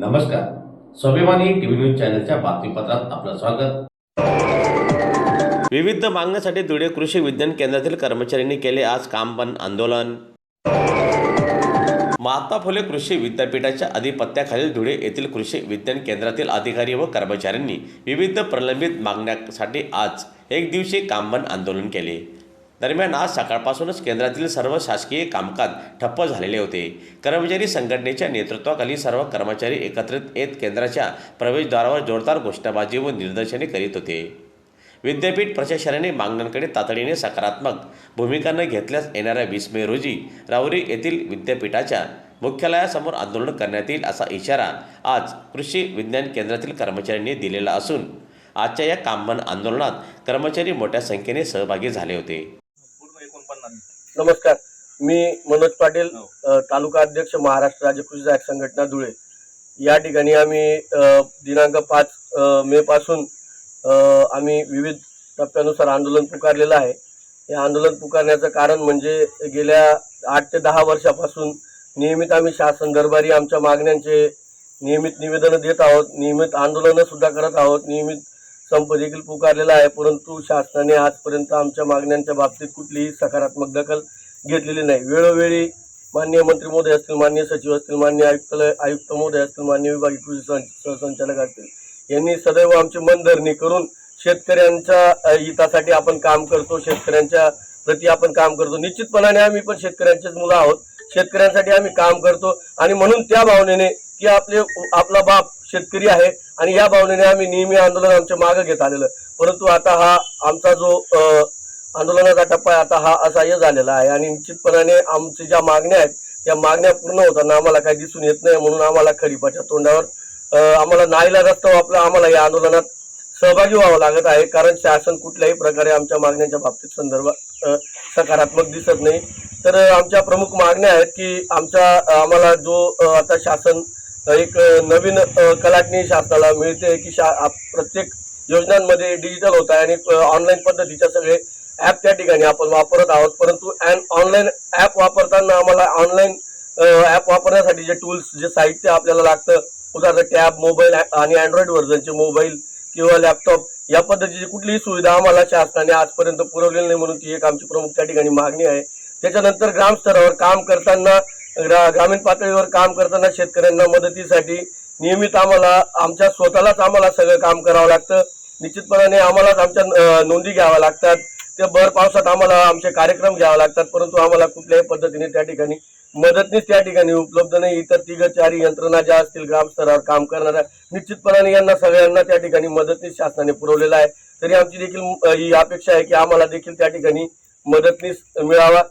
नमस्कार. स्वाभिमानी TV news चॅनलच्या बातमीपत्रात आपलं स्वागत. विविध मागण्यासाठी धुळे कृषी विज्ञान केंद्रातील कर्मचाऱ्यांनी केले आज काम बंद आंदोलन. महात्मा फुले कृषी विद्यापीठाच्या अधिपत्याखालील धुळे येथील कृषी विज्ञान केंद्रातील अधिकारी व कर्मचाऱ्यांनी विविध प्रलंबित मागण्यासाठी आज एक दिवशी कामबंद आंदोलन केले. दरम्यान आज सकाळपासूनच केंद्रातील सर्व शासकीय कामकाज ठप्प झालेले होते. कर्मचारी संघटनेच्या नेतृत्वाखाली सर्व कर्मचारी एकत्रित येत केंद्राच्या प्रवेशद्वारावर जोरदार घोषणाबाजी व निदर्शने करीत होते. विद्यापीठ प्रशासनाने मागण्यांकडे तातडीने सकारात्मक भूमिका न घेतल्यास येणाऱ्या वीस मे रोजी रावरी येथील विद्यापीठाच्या मुख्यालयासमोर आंदोलन करण्यात येईल असा इशारा आज कृषी विज्ञान केंद्रातील कर्मचाऱ्यांनी दिलेला असून आजच्या या कामबन आंदोलनात कर्मचारी मोठ्या संख्येने सहभागी झाले होते. नमस्कार मी मनोज पाटील अ, तालुका अध्यक्ष महाराष्ट्र राज्य कृषी सहाय्यक संघटना धुळे. या ठिकाणी आम्ही दिनांक पाच मे पासून आम्ही विविध टप्प्यानुसार आंदोलन पुकारलेलं आहे. हे आंदोलन पुकारण्याचं कारण म्हणजे गेल्या आठ ते दहा वर्षापासून नियमित आम्ही शासन दरबारी आमच्या मागण्यांचे नियमित निवेदनं देत आहोत नियमित आंदोलनं सुद्धा करत आहोत नियमित संप देखील पुकारलेला आहे परंतु शासनाने आजपर्यंत आमच्या मागण्यांच्या बाबतीत कुठलीही सकारात्मक दखल घेतलेली नाही. वेळोवेळी माननीय मंत्री महोदय असतील मान्य सचिव असतील मान्य आयुक्त आयुक्त महोदय असतील मान्य विभागीय कृषी सहसंचालक असतील यांनी सदैव आमची मनधरणी करून शेतकऱ्यांच्या हितासाठी आपण काम करतो शेतकऱ्यांच्या प्रति आपण काम करतो. निश्चितपणाने आम्ही पण शेतकऱ्यांचेच मुलं आहोत. शेतकऱ्यांसाठी आम्ही काम करतो आणि म्हणून त्या भावनेने की आपले आपला बाप शेतकरी आहे आणि या भावनेने आम्ही नेहमी आंदोलन आमच्या मागे घेत आलेलं परंतु आता हा आमचा जो आंदोलनाचा टप्पा आहे आता हा असह्य झालेला आहे. आणि निश्चितपणाने आमच्या ज्या मागण्या आहेत त्या मागण्या पूर्ण होताना आम्हाला काही दिसून येत नाही म्हणून आम्हाला खरीपाच्या तोंडावर आम्हाला नाईला रस्ता आपला आम्हाला या आंदोलनात सहभागी व्हावं लागत आहे. कारण शासन कुठल्याही प्रकारे आमच्या मागण्यांच्या बाबतीत संदर्भात सकारात्मक दिसत नाही. तर आमच्या प्रमुख मागण्या आहेत की आमच्या आम्हाला जो आता शासन एक नवीन कलाटणी शासनाला मिळते की शा प्रत्येक योजनांमध्ये डिजिटल होत आहे आणि ऑनलाईन पद्धतीच्या सगळे ॲप त्या ठिकाणी आपण वापरत आहोत. परंतु ऑनलाईन ॲप वापरताना आम्हाला ऑनलाईन ॲप वापरण्यासाठी जे टूल्स जे साहित्य आपल्याला लागतं उदाहरणार्थ टॅब मोबाईल आणि अँड्रॉइड व्हर्जनचे मोबाईल किंवा लॅपटॉप या पद्धतीची कुठलीही सुविधा आम्हाला शासनाने आजपर्यंत पुरवलेली नाही म्हणून ती एक आमची प्रमुख त्या ठिकाणी मागणी आहे. त्याच्यानंतर ग्रामस्तरावर काम करताना ग्रा- ग्रामीण पातळीवर काम करताना शेतकऱ्यांना मदतीसाठी नियमित आम्हाला आमच्या स्वतःलाच आम्हाला सगळं काम करावं लागतं. निश्चितपणाने आम्हालाच आमच्या नोंदी घ्याव्या लागतात. ते भर पावसात आम्हाला आमचे कार्यक्रम घ्यावे लागतात परंतु आम्हाला कुठल्याही पद्धतीने त्या ठिकाणी मदतनीस त्या ठिकाणी उपलब्ध नाही. इतर तिघ चारी यंत्रणा ज्या असतील ग्रामस्तरावर काम करणाऱ्या निश्चितपणाने यांना सगळ्यांना त्या ठिकाणी मदतनीस शासनाने पुरवलेला आहे. तरी आमची देखील ही अपेक्षा आहे की आम्हाला देखील त्या ठिकाणी मदतनीस मिळावा.